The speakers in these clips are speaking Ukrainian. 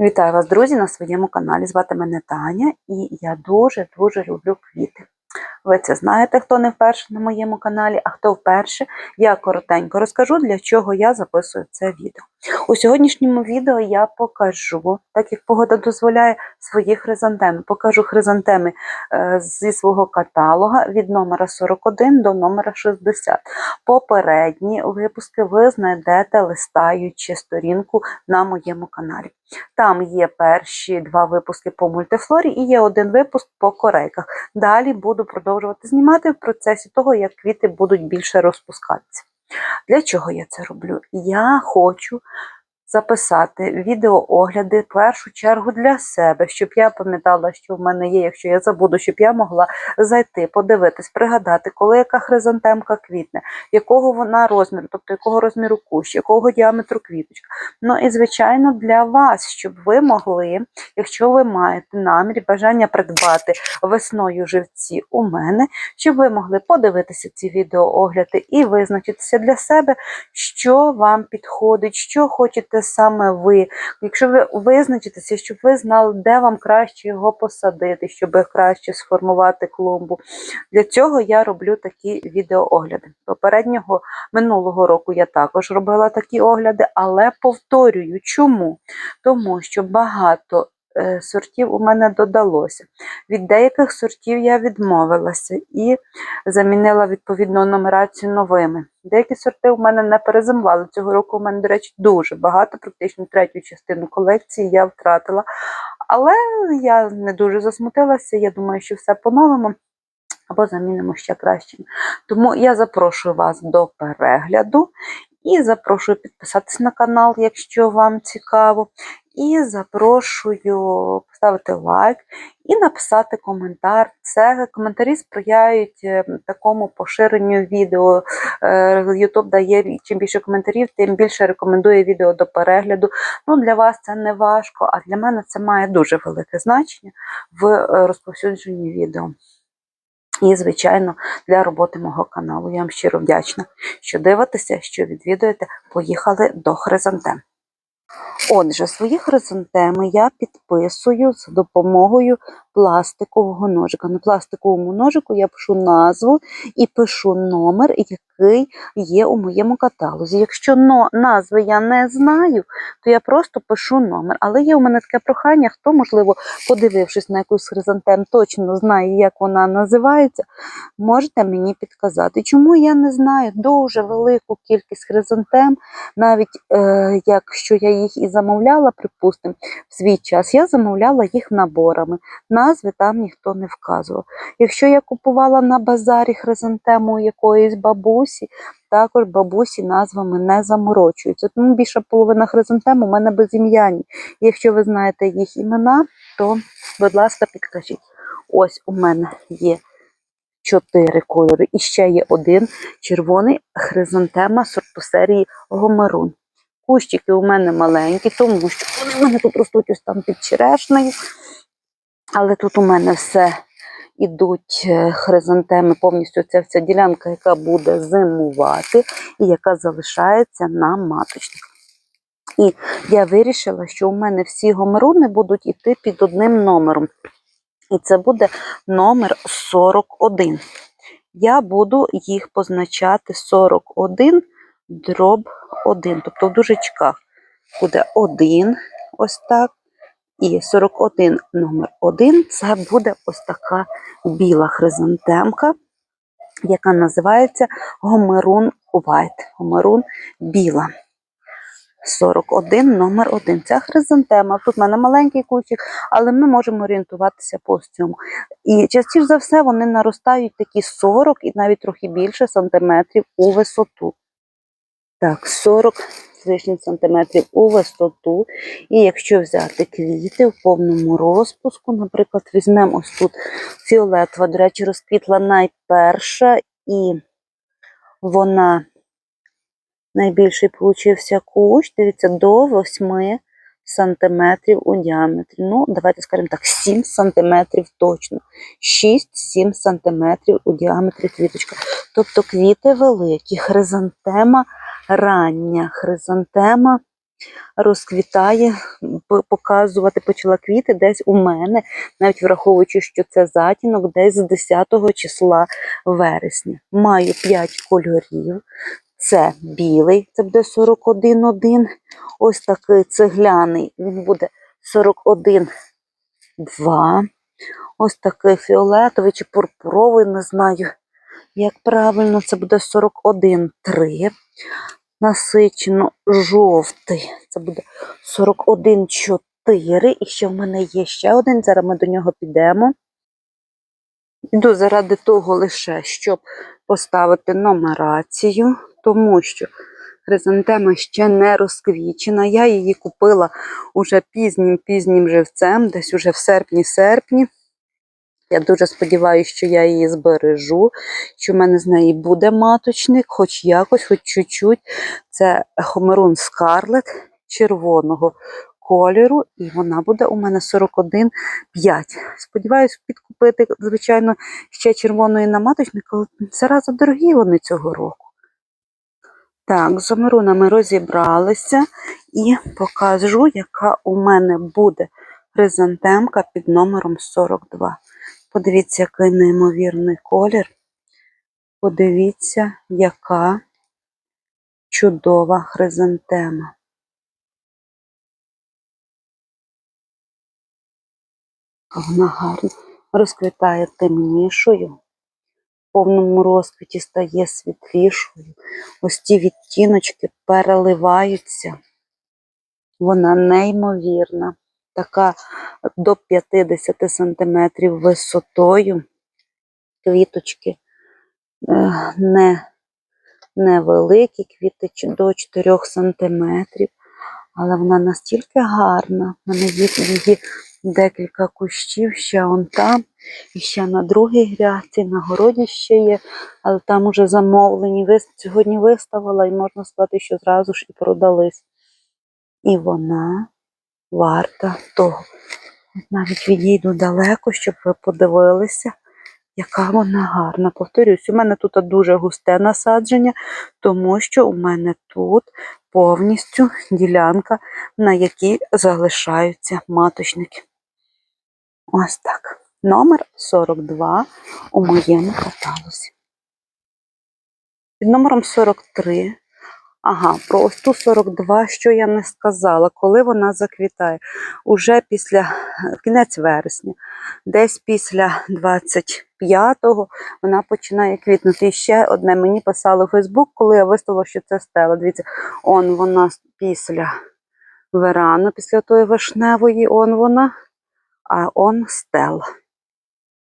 Вітаю вас, друзі, на своєму каналі. Звати мене Таня, і я дуже-дуже люблю квіти. Ви це знаєте, хто не вперше на моєму каналі, а хто вперше, я коротенько розкажу, для чого я записую це відео. У сьогоднішньому відео я покажу, так як погода дозволяє, свої хризантеми. Покажу хризантеми е, зі свого каталога від номера 41 до номера 60. Попередні випуски ви знайдете листаючи сторінку на моєму каналі. Там є перші два випуски по мультифлорі і є один випуск по корейках. Далі буду продовжувати знімати в процесі того, як квіти будуть більше розпускатися. Для чого я це роблю? Я хочу записати відеоогляди в першу чергу для себе, щоб я пам'ятала, що в мене є, якщо я забуду, щоб я могла зайти, подивитись, пригадати, коли яка хризантемка квітне, якого вона розміру, тобто якого розміру кущ, якого діаметру квіточка. Ну і звичайно для вас, щоб ви могли, якщо ви маєте намір, бажання придбати весною живці у мене, щоб ви могли подивитися ці відеоогляди і визначитися для себе, що вам підходить, що хочете саме ви. Якщо ви визначитеся, щоб ви знали, де вам краще його посадити, щоб краще сформувати клумбу. Для цього я роблю такі відеоогляди. Попереднього минулого року я також робила такі огляди, але повторюю, чому? Тому що багато сортів у мене додалося. Від деяких сортів я відмовилася і замінила відповідну нумерацію новими. Деякі сорти у мене не перезимували. Цього року у мене, до речі, дуже багато, практично третю частину колекції я втратила. Але я не дуже засмутилася. Я думаю, що все поновимо або замінимо ще кращим. Тому я запрошую вас до перегляду і запрошую підписатися на канал, якщо вам цікаво. І запрошую поставити лайк і написати коментар. Це коментарі сприяють е, такому поширенню відео. Е, YouTube дає чим більше коментарів, тим більше рекомендує відео до перегляду. Ну, Для вас це не важко, а для мене це має дуже велике значення в е, розповсюдженні відео. І, звичайно, для роботи мого каналу. Я вам щиро вдячна, що дивитеся, що відвідуєте. Поїхали до хризантем. Отже, свої хризантеми я підписую з допомогою пластикового ножика. На пластиковому ножику я пишу назву і пишу номер, який є у моєму каталозі. Якщо назви я не знаю, то я просто пишу номер. Але є у мене таке прохання, хто, можливо, подивившись на якусь хризантем, точно знає, як вона називається, можете мені підказати. Чому я не знаю дуже велику кількість хризантем, навіть е, якщо я їх і замовляла, припустимо, в свій час, я замовляла їх наборами. Назви там ніхто не вказував. Якщо я купувала на базарі хризантему якоїсь бабусі, також бабусі назвами не заморочуються. Тому більша половина хризантем у мене безім'яні. Якщо ви знаєте їх імена, то, будь ласка, підкажіть. Ось у мене є чотири кольори. І ще є один червоний хризантема сорту серії Гомерун. Кущики у мене маленькі, тому що вони в мене тут ростуть ось там під черешнею. Але тут у мене все ідуть е, хризантеми, повністю ця вся ділянка, яка буде зимувати і яка залишається на маточник. І я вирішила, що у мене всі гомеруни будуть йти під одним номером. І це буде номер 41. Я буду їх позначати 41 дроб 1. Тобто в дужечках буде 1, ось так. І 41 номер 1 це буде ось така біла хризантемка, яка називається Гомерун White. Гомерун біла. 41 номер 1. Це хризантема. Тут в мене маленький кущик, але ми можемо орієнтуватися по цьому. І частіше за все вони наростають такі 40 і навіть трохи більше сантиметрів у висоту. Так, 40 з лишнім сантиметрів у висоту. І якщо взяти квіти в повному розпуску, наприклад, візьмемо ось тут фіолетова, до речі, розквітла найперша, і вона найбільший получився кущ, дивіться, до 8 сантиметрів у діаметрі. Ну, давайте скажемо так, 7 сантиметрів точно. 6-7 сантиметрів у діаметрі квіточка. Тобто квіти великі, хризантема рання, хризантема розквітає, показувати почала квіти десь у мене, навіть враховуючи, що це затінок, десь з 10 числа вересня. Маю 5 кольорів. Це білий, це буде 41,1. Ось такий цегляний, він буде 41,2. Ось такий фіолетовий чи пурпуровий, не знаю, як правильно, це буде 41,3. Насичено жовтий, це буде 41,4. І ще в мене є ще один, зараз ми до нього підемо. Йду заради того лише, щоб поставити нумерацію, тому що хризантема ще не розквічена. Я її купила уже пізнім пізнім живцем, десь уже в серпні-серпні. Я дуже сподіваюся, що я її збережу, що в мене з неї буде маточник, хоч якось, хоч чуть-чуть. Це Хомерун Скарлет червоного кольору, і вона буде у мене 41,5. Сподіваюсь, підкупити, звичайно, ще червоної на маточник, але зараза дорогі вони цього року. Так, з омерунами розібралися і покажу, яка у мене буде хризантемка під номером 42. Подивіться, який неймовірний колір. Подивіться, яка чудова хризантема. Вона гарно розквітає темнішою, в повному розквіті стає світлішою. Ось ті відтіночки переливаються. Вона неймовірна, така до 50 сантиметрів висотою. Квіточки е, не невеликі, квіти ч- до 4 сантиметрів, але вона настільки гарна. У мене є її декілька кущів, ще он там, і ще на другій грядці, на городі ще є, але там уже замовлені. Сьогодні виставила і можна сказати, що зразу ж і продались. І вона варта того. Навіть відійду далеко, щоб ви подивилися, яка вона гарна. Повторюсь, у мене тут дуже густе насадження, тому що у мене тут повністю ділянка, на якій залишаються маточники. Ось так. Номер 42 у моєму каталозі. Під номером 43. Ага, про ось ту 42, що я не сказала, коли вона заквітає. Уже після е, кінець вересня, десь після 25-го вона починає квітнути. І ще одне мені писали у Фейсбук, коли я виставила, що це стела. Дивіться, он вона після верану, після тої вишневої, он вона, а он стела.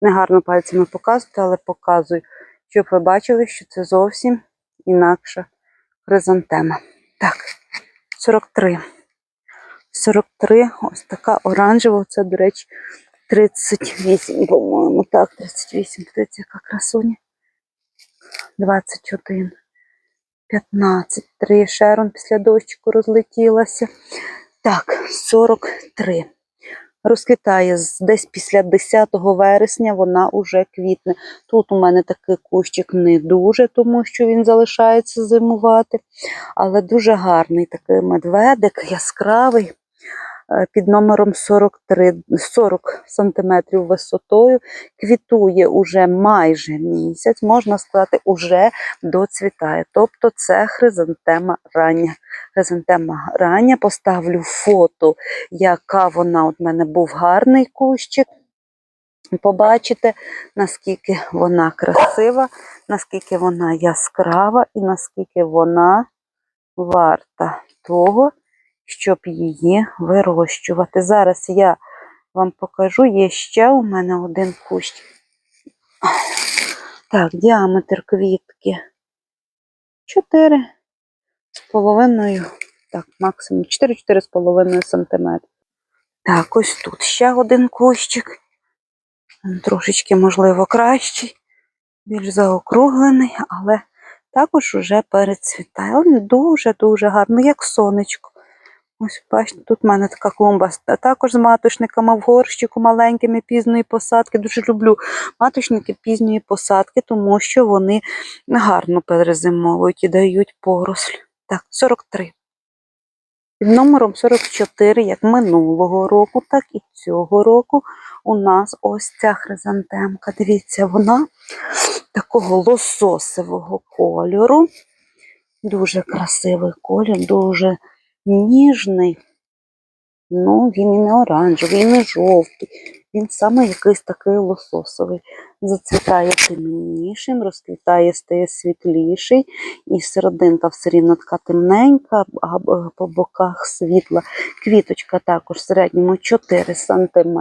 Негарно пальцями показувати, але показую, щоб ви бачили, що це зовсім інакша хризантема. Так, 43. 43, ось така оранжева, це, до речі, 38, по-моєму. Так, 38, дивіться, яка красуня. 21, 15, 3. Шерон після дощику розлетілася. Так, 43. Розквітає десь після 10 вересня вона уже квітне. Тут у мене такий кущик не дуже, тому що він залишається зимувати, але дуже гарний такий медведик, яскравий, під номером 43, 40 сантиметрів висотою. Квітує уже майже місяць, можна сказати, уже доцвітає. Тобто це хризантема рання. Хризантема рання. Поставлю фото яка вона от мене був гарний кущик. Побачите, наскільки вона красива, наскільки вона яскрава і наскільки вона варта того, щоб її вирощувати. Зараз я вам покажу, є ще у мене один кущ. Так, діаметр квітки 4 з половиною, так, максимум 4-4 з половиною сантиметри. Так, ось тут ще один кущик. Трошечки, можливо, кращий, більш заокруглений, але також уже перецвітає. Він дуже-дуже гарний, як сонечко. Ось бачите, тут в мене така клумба ста- також з маточниками в горщику маленькими пізної посадки. Дуже люблю маточники пізньої посадки, тому що вони гарно перезимовують і дають поросль. Так, 43. Під номером 44, як минулого року, так і цього року, у нас ось ця хризантемка. Дивіться, вона такого лососевого кольору. Дуже красивий колір, дуже ніжний. Ну, він і не оранжевий, і не жовтий. Він саме якийсь такий лососовий. Зацвітає темнішим, розквітає, стає світліший. І серединка все рівно така темненька, а по боках світла. Квіточка також в середньому 4 см,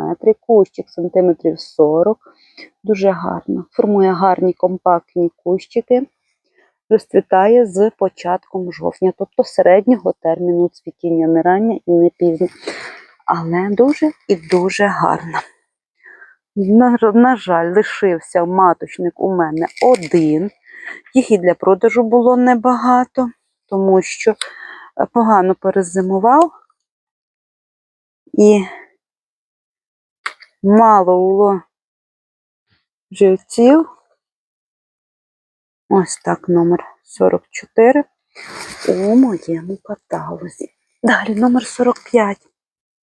кущик сантиметрів 40 Дуже гарно. Формує гарні компактні кущики. Розцвітає з початком жовтня, тобто середнього терміну цвітіння, не рання і не пізнє. Але дуже і дуже гарно. На, на жаль, лишився маточник у мене один. Їх і для продажу було небагато, тому що е, погано перезимував і мало було живців. Ось так, номер 44 у моєму каталозі. Далі номер 45.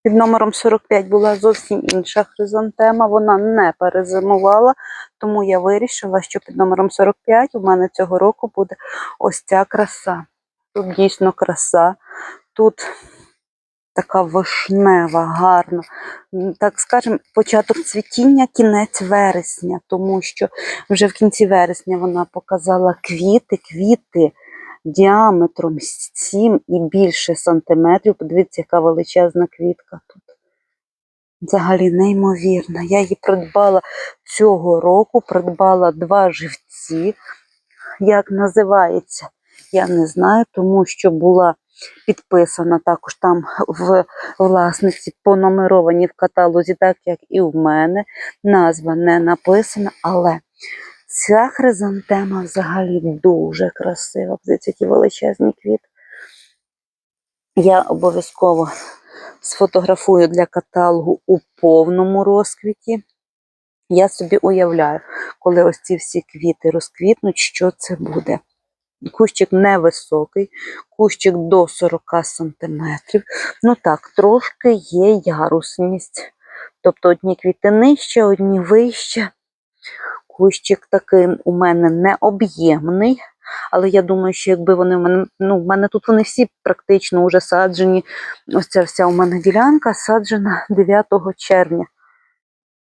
Під номером 45 була зовсім інша хризантема, вона не перезимувала, тому я вирішила, що під номером 45 у мене цього року буде ось ця краса. Тут дійсно краса, тут така вишнева, гарна. Так скажемо, початок цвітіння, кінець вересня, тому що вже в кінці вересня вона показала квіти, квіти діаметром 7 і більше сантиметрів. Подивіться, яка величезна квітка тут. Взагалі неймовірна. Я її придбала цього року, придбала два живці. Як називається, я не знаю, тому що була підписана також там в власниці, понумеровані в каталозі, так як і в мене. Назва не написана, але ця хризантема взагалі дуже красива. Подивіться, які величезні квіти. Я обов'язково сфотографую для каталогу у повному розквіті. Я собі уявляю, коли ось ці всі квіти розквітнуть, що це буде. Кущик невисокий, кущик до 40 сантиметрів. Ну так, трошки є ярусність. Тобто одні квіти нижче, одні вище. Кущик такий у мене не об'ємний, але я думаю, що якби вони в мене, ну, в мене тут вони всі практично вже саджені. Ось ця вся у мене ділянка саджена 9 червня,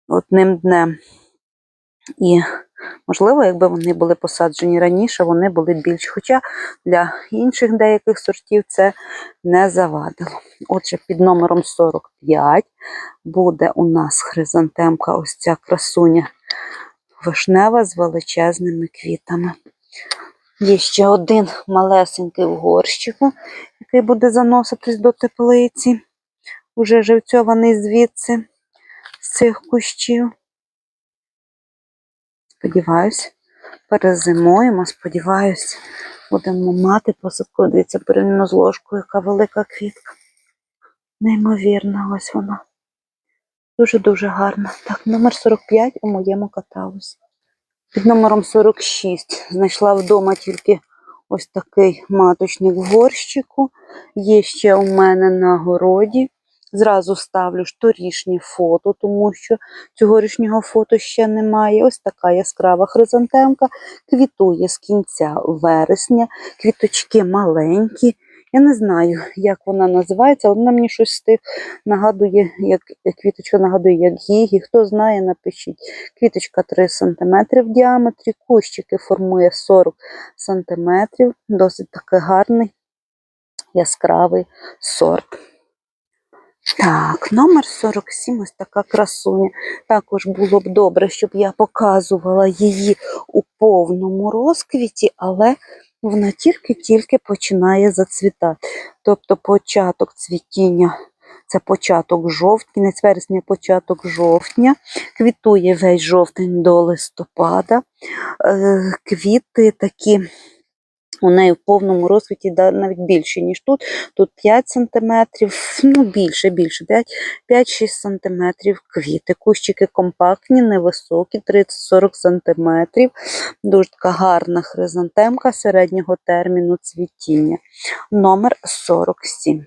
одним днем. І, можливо, якби вони були посаджені раніше, вони були більш. Хоча для інших деяких сортів це не завадило. Отже, під номером 45 буде у нас хризантемка, ось ця красуня вишнева з величезними квітами. Є ще один малесенький в горщику, який буде заноситись до теплиці, уже живцьований звідси, з цих кущів. Сподіваюсь, перезимуємо, сподіваюсь, будемо мати посадку. Дивіться, порівняно з ложкою, яка велика квітка. Неймовірна, ось вона. Дуже-дуже гарна. Так, номер 45 у моєму каталозі. Під номером 46 знайшла вдома тільки ось такий маточник в горщику. Є ще у мене на городі. Зразу ставлю шторішнє фото, тому що цьогорічнього фото ще немає. Ось така яскрава хризантемка. Квітує з кінця вересня. Квіточки маленькі. Я не знаю, як вона називається, але вона мені щось з тих нагадує, як квіточка нагадує, як гігі. Хто знає, напишіть. Квіточка 3 см в діаметрі, кущики формує 40 см. Досить такий гарний яскравий сорт. Так, номер 47, ось така красуня. Також було б добре, щоб я показувала її у повному розквіті, але вона тільки-тільки починає зацвітати. Тобто початок цвітіння це початок жовтня, кінець вересня, початок жовтня, квітує весь жовтень до листопада. Е, Квіти такі. У неї в повному розквіті навіть більше, ніж тут. Тут 5 см, ну більше, більше, 5-6 см квіти. Кущики компактні, невисокі, 30-40 см. Дуже така гарна хризантемка середнього терміну цвітіння. Номер 47.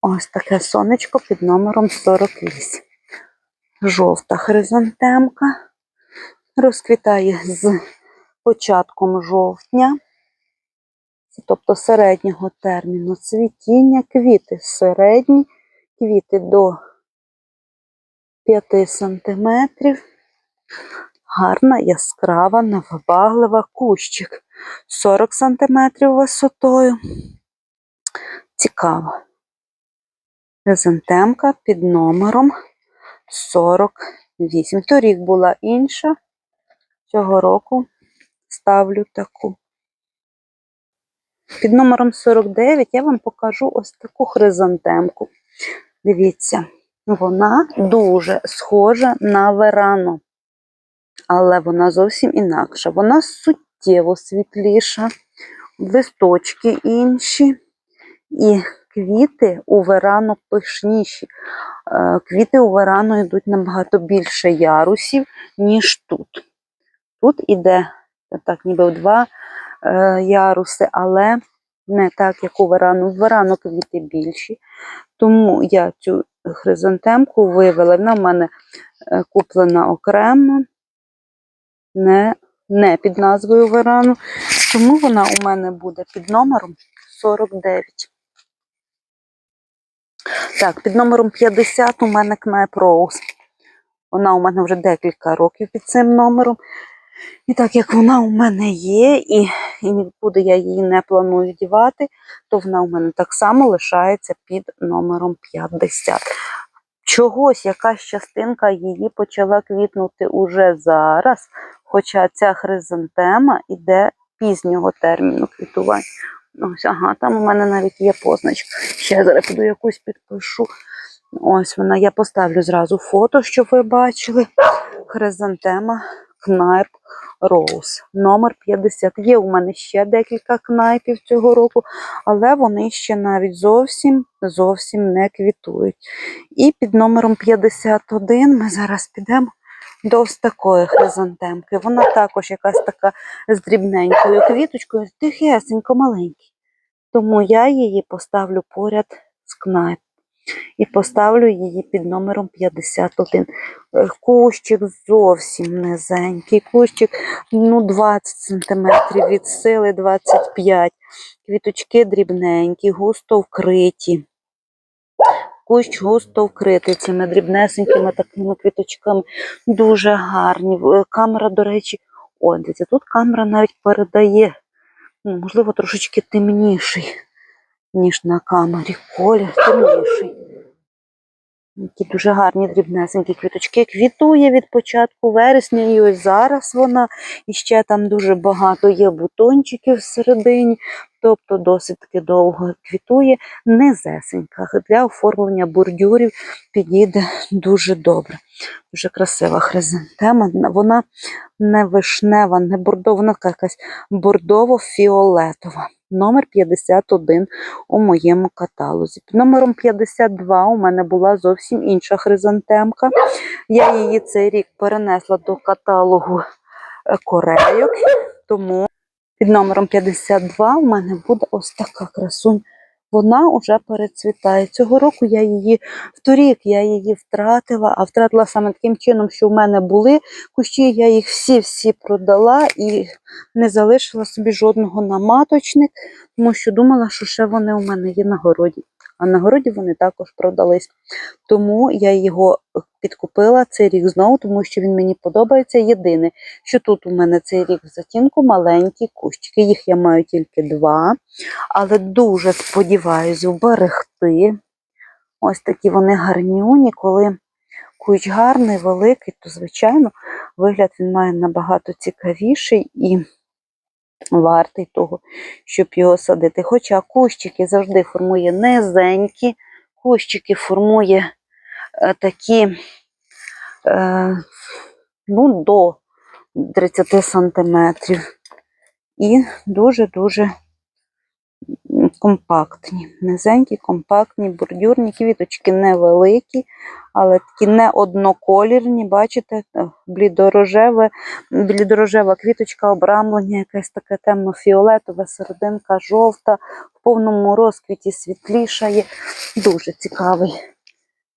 Ось таке сонечко під номером 48. Жовта хризантемка. Розквітає з початком жовтня, тобто середнього терміну цвітіння, квіти середні, квіти до 5 сантиметрів. Гарна, яскрава, невибаглива кущик. 40 сантиметрів висотою. Цікаво. Хризантемка під номером 48. Торік була інша. Цього року ставлю таку. Під номером 49 я вам покажу ось таку хризантемку. Дивіться, вона дуже схожа на верану, але вона зовсім інакша. Вона суттєво світліша, листочки інші, і квіти у верану пишніші. Е, Квіти у верану йдуть набагато більше ярусів, ніж тут. Тут іде так, ніби в два яруси, але не так, як у верану. В верану квіти більші. Тому я цю хризантемку вивела. Вона в мене е, куплена окремо, не, не під назвою верану. Тому вона у мене буде під номером 49. Так, під номером 50 у мене Knipe Rose. Вона у мене вже декілька років під цим номером. І так як вона у мене є, і, і нікуди я її не планую дівати, то вона у мене так само лишається під номером 50. Чогось якась частинка її почала квітнути уже зараз, хоча ця хризантема іде пізнього терміну квітування. Ось, ага, там у мене навіть є позначка. Ще зараз піду якусь підпишу. Ось вона, я поставлю зразу фото, щоб ви бачили. Хризантема Кнайп Роуз. Номер 50. Є у мене ще декілька кнайпів цього року, але вони ще навіть зовсім зовсім не квітують. І під номером 51 ми зараз підемо до ось такої хризантемки. Вона також якась така з дрібненькою квіточкою, тихесенько маленький. Тому я її поставлю поряд з кнайп. І поставлю її під номером 51. Е, Кущик зовсім низенький. Кущик ну, 20 см від сили 25 Квіточки дрібненькі, густо вкриті. Кущ густо вкритий цими дрібнесенькими такими квіточками. Дуже гарні. Е, Камера, до речі, о, дивіться, тут камера навіть передає, ну, можливо, трошечки темніший, ніж на камері. Колір темніший. Які дуже гарні дрібнесенькі квіточки. Квітує від початку вересня, і ось зараз вона. І ще там дуже багато є бутончиків всередині, тобто досить таки довго квітує. Низесенька. Для оформлення бордюрів підійде дуже добре. Дуже красива хризантема. Вона не вишнева, не бордова, вона якась бордово-фіолетова. Номер 51 у моєму каталозі. Під номером 52 у мене була зовсім інша хризантемка. Я її цей рік перенесла до каталогу е, корейок, тому під номером 52 у мене буде ось така красунь. Вона вже перецвітає. Цього року я її вторік я її втратила, а втратила саме таким чином, що в мене були кущі, я їх всі-всі продала і не залишила собі жодного на маточник, тому що думала, що ще вони у мене є на городі. А на городі вони також продались. Тому я його підкупила цей рік знову, тому що він мені подобається. Єдине, що тут у мене цей рік в затінку маленькі кущики. Їх я маю тільки два, але дуже сподіваюся вберегти. Ось такі вони гарнюні, коли кущ гарний, великий, то, звичайно, вигляд він має набагато цікавіший і вартий того, щоб його садити. Хоча кущики завжди формує низенькі, кущики формує такі е, ну, до 30 сантиметрів. І дуже-дуже компактні. Низенькі, компактні, бордюрні, квіточки невеликі, але такі не одноколірні, бачите, е, блідорожеве, блідорожева квіточка, обрамлення, якесь таке темно-фіолетове, серединка жовта, в повному розквіті світлішає. Дуже цікавий.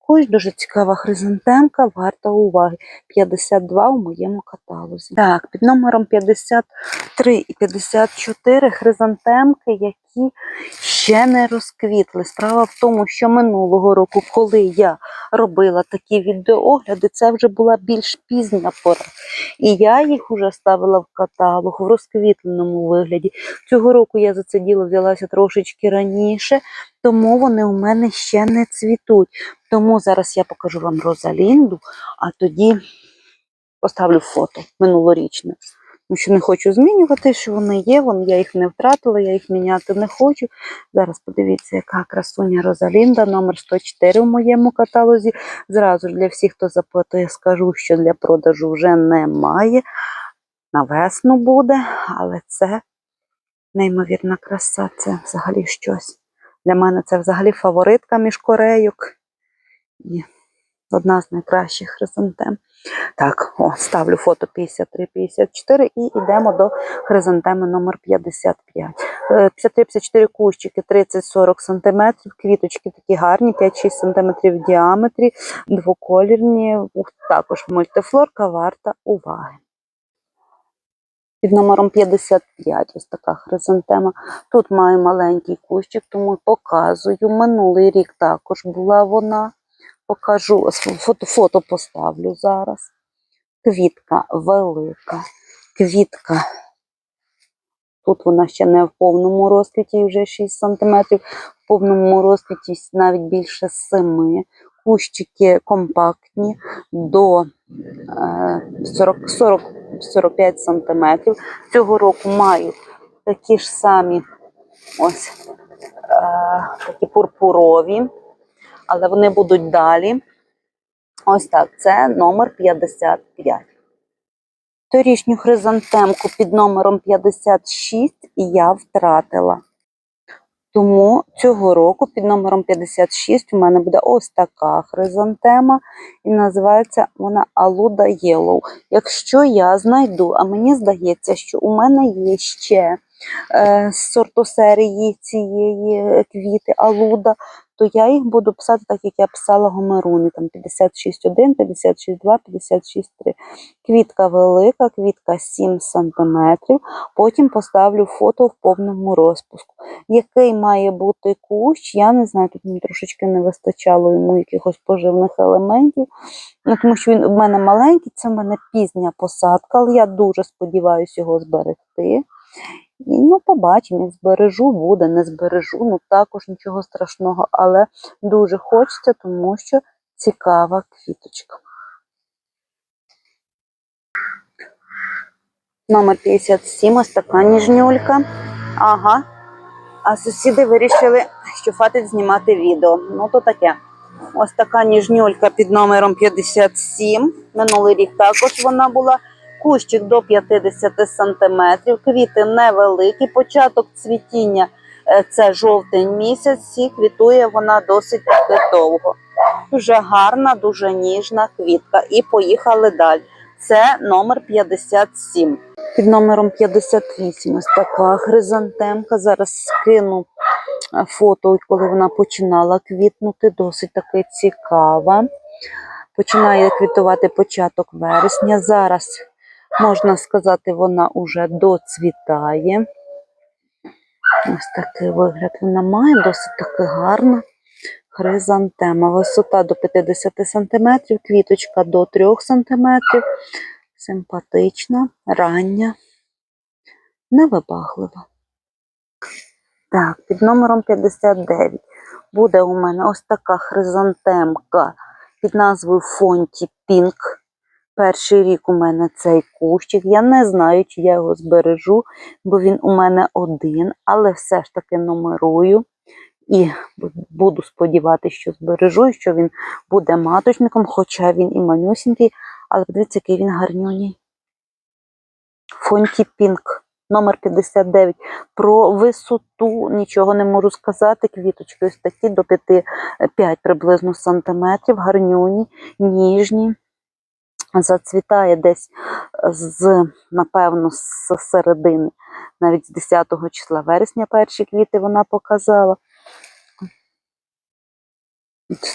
Кущ, дуже цікава хризантемка, варта уваги. 52 у моєму каталозі. Так, під номером 53 і 54 хризантемки, які ще не розквітли. Справа в тому, що минулого року, коли я робила такі відеоогляди, це вже була більш пізня пора. І я їх вже ставила в каталог в розквітленому вигляді. Цього року я за це діло взялася трошечки раніше, тому вони у мене ще не цвітуть. Тому зараз я покажу вам Розалінду, а тоді поставлю фото минулорічне. Тому що не хочу змінювати, що вони є, вон, я їх не втратила, я їх міняти не хочу. Зараз подивіться, яка красуня Розалінда, номер 104 в моєму каталозі. Зразу ж для всіх, хто запитує, скажу, що для продажу вже немає. На весну буде, але це неймовірна краса, це взагалі щось. Для мене це взагалі фаворитка між корейок. І одна з найкращих хризантем. Так, о, ставлю фото 53-54 і йдемо до хризантеми номер 55. Е, 53-54 кущики 30-40 см, квіточки такі гарні, 5-6 см в діаметрі, двоколірні, також мультифлорка варта уваги. Під номером 55 ось така хризантема. Тут маю маленький кущик, тому показую. Минулий рік також була вона. Покажу, фото, фото поставлю зараз. Квітка велика. Квітка. Тут вона ще не в повному розквіті, вже 6 см, в повному розквіті навіть більше 7 Кущики компактні до е, 40, 40, 45 см. Цього року маю такі ж самі ось е, такі пурпурові, але вони будуть далі. Ось так, це номер 55. Торішню хризантемку під номером 56 я втратила. Тому цього року під номером 56 у мене буде ось така хризантема, і називається вона Алуда Yellow. Якщо я знайду, а мені здається, що у мене є ще е, з сорту серії цієї квіти Алуда, то я їх буду писати так, як я писала гомеруни, там 56.1, 56.2, 56.3. Квітка велика, квітка 7 см. Потім поставлю фото в повному розпуску. Який має бути кущ, я не знаю, тут мені трошечки не вистачало йому якихось поживних елементів. Ну, тому що він у мене маленький, це в мене пізня посадка, але я дуже сподіваюся його зберегти. І, ну, побачимо, як збережу, буде, не збережу, ну також нічого страшного, але дуже хочеться, тому що цікава квіточка. Номер 57, ось така ніжнюлька. Ага. А сусіди вирішили, що хватить знімати відео. Ну, то таке. Ось така ніжнюлька під номером 57. Минулий рік також вона була. Кущик до 50 см, квіти невеликі, початок цвітіння це жовтень місяць, і квітує вона досить довго. Дуже гарна, дуже ніжна квітка. І поїхали далі. Це номер 57. Під номером 58 ось така хризантемка. Зараз скину е, фото, коли вона починала квітнути, досить таки цікава. Починає квітувати початок вересня. Зараз Можна сказати, вона уже доцвітає. Ось такий вигляд вона має, досить таки гарна хризантема. Висота до 50 см, квіточка до 3 см. Симпатична, рання, невибаглива. Так, під номером 59 буде у мене ось така хризантемка під назвою Фонті Пінк. Перший рік у мене цей кущик. Я не знаю, чи я його збережу, бо він у мене один, але все ж таки номерую. І буду сподіватися, що збережу, і що він буде маточником, хоча він і манюсінький, але подивіться, який він гарнюній. Фонті Пінк. Номер 59. Про висоту нічого не можу сказати. Квіточки ось такі до 5, 5 приблизно сантиметрів, гарнюні, ніжні. Зацвітає десь з, напевно, з середини, навіть з 10 числа вересня перші квіти вона показала.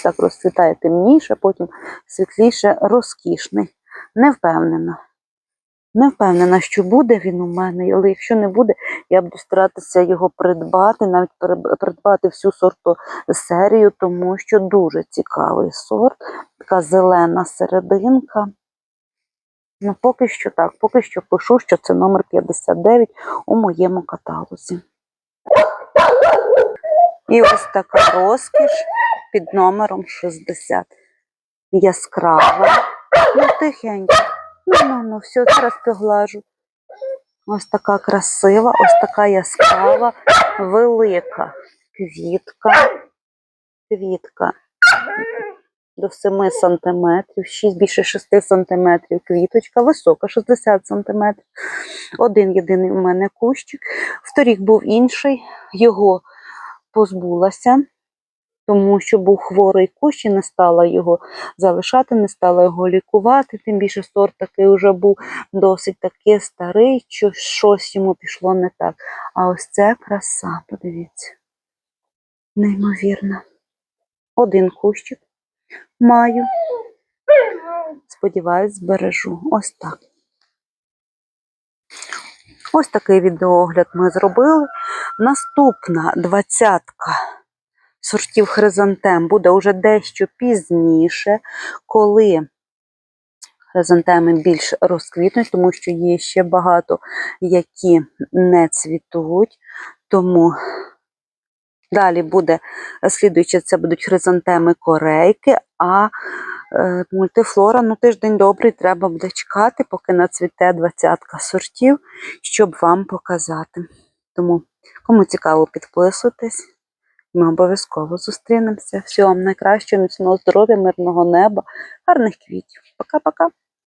Так розцвітає темніше, потім світліше, розкішний. Не впевнена. Не впевнена, що буде він у мене, але якщо не буде, я буду старатися його придбати, навіть придбати всю сорту серію, тому що дуже цікавий сорт. Така зелена серединка. Ну, поки що так, поки що пишу, що це номер 59 у моєму каталозі. І ось така розкіш під номером 60. Яскрава. Ну, тихенько. Ну, ну, ну, все, зараз поглажу. Ось така красива, ось така яскрава, велика квітка. Квітка до 7 сантиметрів, 6, більше 6 сантиметрів квіточка, висока 60 сантиметрів. Один єдиний у мене кущик. Вторік був інший, його позбулася, тому що був хворий кущ і не стала його залишати, не стала його лікувати. Тим більше сорт такий вже був досить таки старий, що щось йому пішло не так. А ось це краса, подивіться. Неймовірно. Один кущик маю. Сподіваюсь, збережу. Ось так. Ось такий відеоогляд ми зробили. Наступна двадцятка сортів хризантем буде вже дещо пізніше, коли хризантеми більш розквітнуть, тому що є ще багато, які не цвітуть. Тому далі буде слідуючи, це будуть хризантеми корейки, а е, мультифлора, ну тиждень добрий, треба буде чекати, поки нацвіте двадцятка сортів, щоб вам показати. Тому, кому цікаво, підписуйтесь. Ми обов'язково зустрінемося. Всього вам найкращого, міцного здоров'я, мирного неба, гарних квітів. Пока-пока.